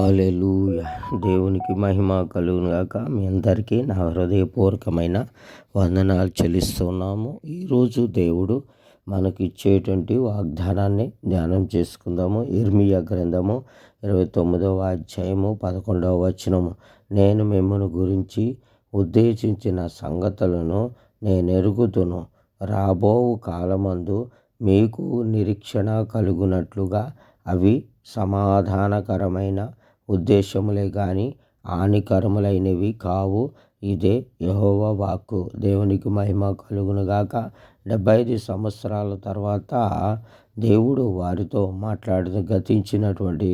Hallelujah దేవునికి మహిమ కలుగునుగాక మీ అందరికీ నా హృదయపూర్వకమైన వందనాలు చెల్లిస్తున్నాము. ఈరోజు దేవుడు మనకి ఇచ్చేటువంటి వాగ్దానాన్ని ధ్యానం చేసుకుందాము. ఇర్మియా గ్రంథము ఇరవై తొమ్మిదవ అధ్యాయము పదకొండవ వచనము. నేను మిమ్మల్ని గురించి ఉద్దేశించిన సంగతులను నేను ఎరుగుతును రాబోవు కాలమందు మీకు నిరీక్షణ కలుగునట్లుగా అవి సమాధానకరమైన ఉద్దేశములే కానీ హానికరములైనవి కావు. ఇదే యహోవ వాక్కు. దేవునికి మహిమ కలుగునుగాక డెబ్బై ఐదు సంవత్సరాల తర్వాత దేవుడు వారితో మాట్లాడిన గతించినటువంటి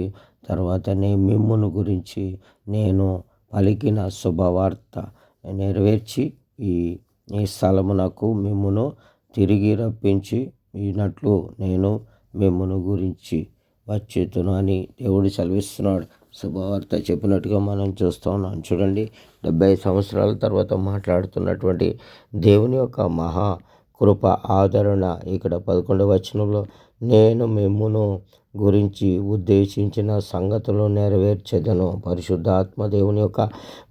తర్వాత నేను మిమ్మును గురించి నేను పలికిన శుభవార్త నెరవేర్చి ఈ ఈ స్థలమునకు మిమ్మును తిరిగి రప్పించి ఈనట్లు నేను మిమ్మును గురించి వచ్చేతును అని దేవుడు సెలవిస్తున్నాడు. శుభవార్త చెప్పినట్టుగా మనం చూస్తూ ఉన్నాం. చూడండి డెబ్బై సంవత్సరాల తర్వాత మాట్లాడుతున్నటువంటి దేవుని యొక్క మహా కృప ఆదరణ ఇక్కడ పదకొండవ వచనంలో నేను మిమ్మును గురించి ఉద్దేశించిన సంగతులు నెరవేర్చెదను. పరిశుద్ధాత్మ దేవుని యొక్క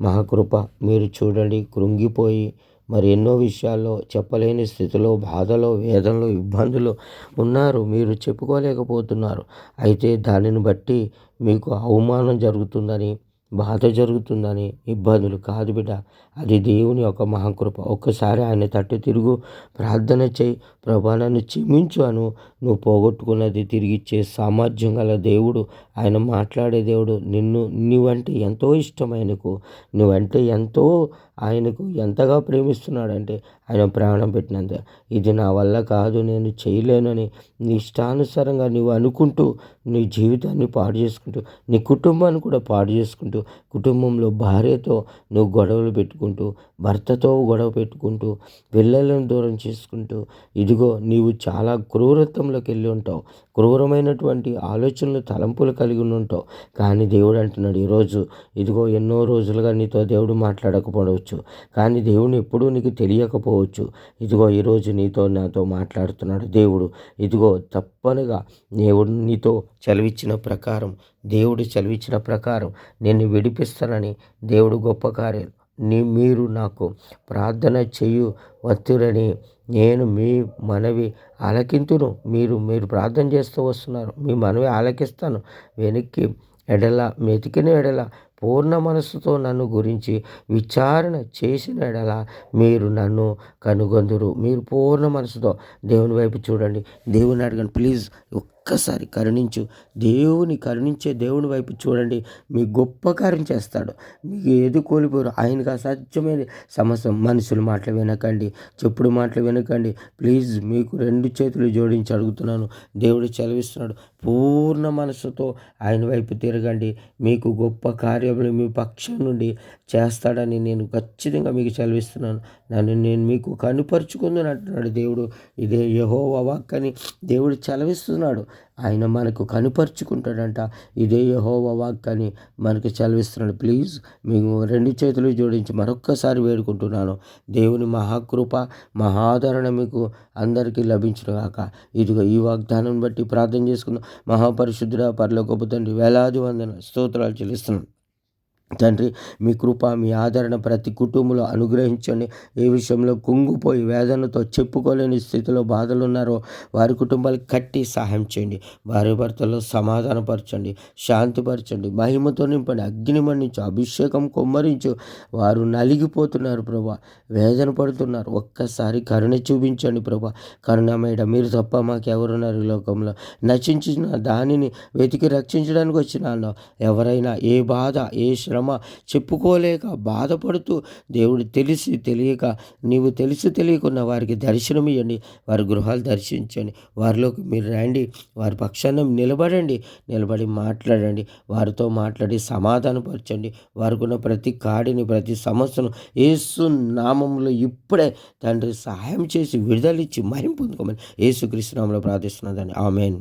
మహాకృప మీరు చూడండి కృంగిపోయి మరి ఎన్నో విషయాల్లో చెప్పలేని స్థితిలో బాధలో వేదనలో ఇబ్బందులు ఉన్నారు. మీరు చెప్పుకోలేకపోతున్నారు. అయితే దానిని బట్టి మీకు అవమానం జరుగుతుందని బాధ జరుగుతుందని ఇబ్బందులు కాదు బిడ్డ. అది దేవుని యొక్క మహాకృప. ఒక్కసారి ఆయన తట్టు తిరుగు. ప్రార్థన చేయి. ప్రభా నన్ను క్షమించు అను. నువ్వు పోగొట్టుకున్నది తిరిగిచ్చే సామర్థ్యం గల దేవుడు ఆయన మాట్లాడే దేవుడు నిన్ను నువ్వంటే ఎంతో ఇష్టం ఆయనకు నువ్వంటే ఎంతో ఆయనకు ఎంతగా ప్రేమిస్తున్నాడంటే ఆయన ప్రాణం పెట్టినంత. ఇది నా వల్ల కాదు నేను చేయలేనని నీ ఇష్టానుసారంగా నువ్వు అనుకుంటూ నీ జీవితాన్ని పాడు చేసుకుంటూ నీ కుటుంబాన్ని కూడా పాడు చేసుకుంటూ కుటుంబంలో భార్యతో నువ్వు గొడవలు పెట్టుకుంటూ భర్తతో గొడవ పెట్టుకుంటూ పిల్లలను దూరం చేసుకుంటూ ఇదిగో నీవు చాలా క్రూరత్వంలోకి వెళ్ళి ఉంటావు. క్రూరమైనటువంటి ఆలోచనలు తలంపులు కలిగి ఉంటావు కానీ దేవుడు అంటున్నాడు ఈరోజు ఇదిగో ఎన్నో రోజులుగా నీతో దేవుడు మాట్లాడకపోవచ్చు. కానీ దేవుని ఎప్పుడూ నీకు తెలియకపోవచ్చు. ఇదిగో ఈరోజు నీతో నాతో మాట్లాడుతున్నాడు దేవుడు. ఇదిగో తప్పనిగా దేవుడు నీతో చలివిచ్చిన ప్రకారం దేవుడు చలివిచ్చిన ప్రకారం నేను విడిపిస్తానని దేవుడు గొప్ప కార్యం. నీ మీరు నాకు ప్రార్థన చేయు వత్తురని నేను మీ మనవి ఆలకింతును. మీరు మీరు ప్రార్థన చేస్తూ వస్తున్నారు. మీ మనవి ఆలకిస్తాను. వెనక్కి ఎడల మెతికిన ఎడల పూర్ణ మనస్సుతో నన్ను గురించి విచారణ చేసిన ఎడల మీరు నన్ను కనుగొందురు. మీరు పూర్ణ మనసుతో దేవుని వైపు చూడండి. దేవుని అడగండి. ప్లీజ్ ఒక్కసారి కరుణించు. దేవుని కరుణించే దేవుని వైపు చూడండి. మీ గొప్ప కార్యం చేస్తాడు. మీకు ఏది కోల్పోరు. ఆయనకు అసాధ్యమైన సమస్య మనుషుల మాటలు వినకండి. చెప్పుడు మాటలు వినకండి. ప్లీజ్ మీకు రెండు చేతులు జోడించి అడుగుతున్నాను. దేవుడు చదివిస్తున్నాడు పూర్ణ మనసుతో ఆయన వైపు తిరగండి. మీకు గొప్ప కార్యములు మీ పక్షం నుండి చేస్తాడని నేను ఖచ్చితంగా మీకు చదివిస్తున్నాను నన్ను నేను మీకు కనుపరుచుకుందని అంటున్నాడు దేవుడు. ఇదే యహో వాక్ అని దేవుడు చలవిస్తున్నాడు ఆయన మనకు కనుపరుచుకుంటాడంట. ఇదే యహోవ వాక్ అని మనకు చదివిస్తున్నాడు ప్లీజ్ మేము రెండు చేతులు జోడించి మరొక్కసారి వేడుకుంటున్నాను. దేవుని మహాకృప మహాదరణ మీకు అందరికీ లభించిన కాక ఇదిగో ఈ వాగ్దానం బట్టి ప్రార్థన చేసుకున్నాం మహాపరిశుద్ధుడ పర్లోకపు తండ్రి వేలాది వందన స్తోత్రాలు చెల్లిస్తున్నాను తండ్రి మీ కృప మీ ఆదరణ ప్రతి కుటుంబంలో అనుగ్రహించండి. ఏ విషయంలో కుంగిపోయి వేదనతో చెప్పుకోలేని స్థితిలో బాధలు ఉన్నారో వారి కుటుంబాలు కట్టి సహాయం చేయండి. భార్య భర్తలో సమాధానపరచండి శాంతిపరచండి మహిమతో నింపండి అగ్ని మండించు అభిషేకం కొమ్మరించు. వారు నలిగిపోతున్నారు ప్రభా వేదన పడుతున్నారు. ఒక్కసారి కరుణ చూపించండి ప్రభా. కరుణమేడ మీరు తప్ప మాకెవరున్నారు ఈ లోకంలో? నచించిన దానిని వెతికి రక్షించడానికి వచ్చిన ఎవరైనా ఏ బాధ ఏ శ్రమ చెప్పుకోలేక బాధపడుతూ దేవుడు తెలిసి తెలియక నీవు తెలిసి తెలియకున్న వారికి దర్శనం ఇవ్వండి వారి గృహాలు దర్శించండి వారిలోకి మీరు రండి వారి పక్షాన నిలబడండి నిలబడి మాట్లాడండి వారితో మాట్లాడి సమాధానపరచండి వారికి ఉన్న ప్రతి కాడిని ప్రతి సమస్యను ఏసు నామంలో ఇప్పుడే తండ్రి సహాయం చేసి విడుదలిచ్చి మరింపు పొందుకోమని ఏసు కృష్ణంలో ప్రార్థిస్తున్నదని ఆమెన్.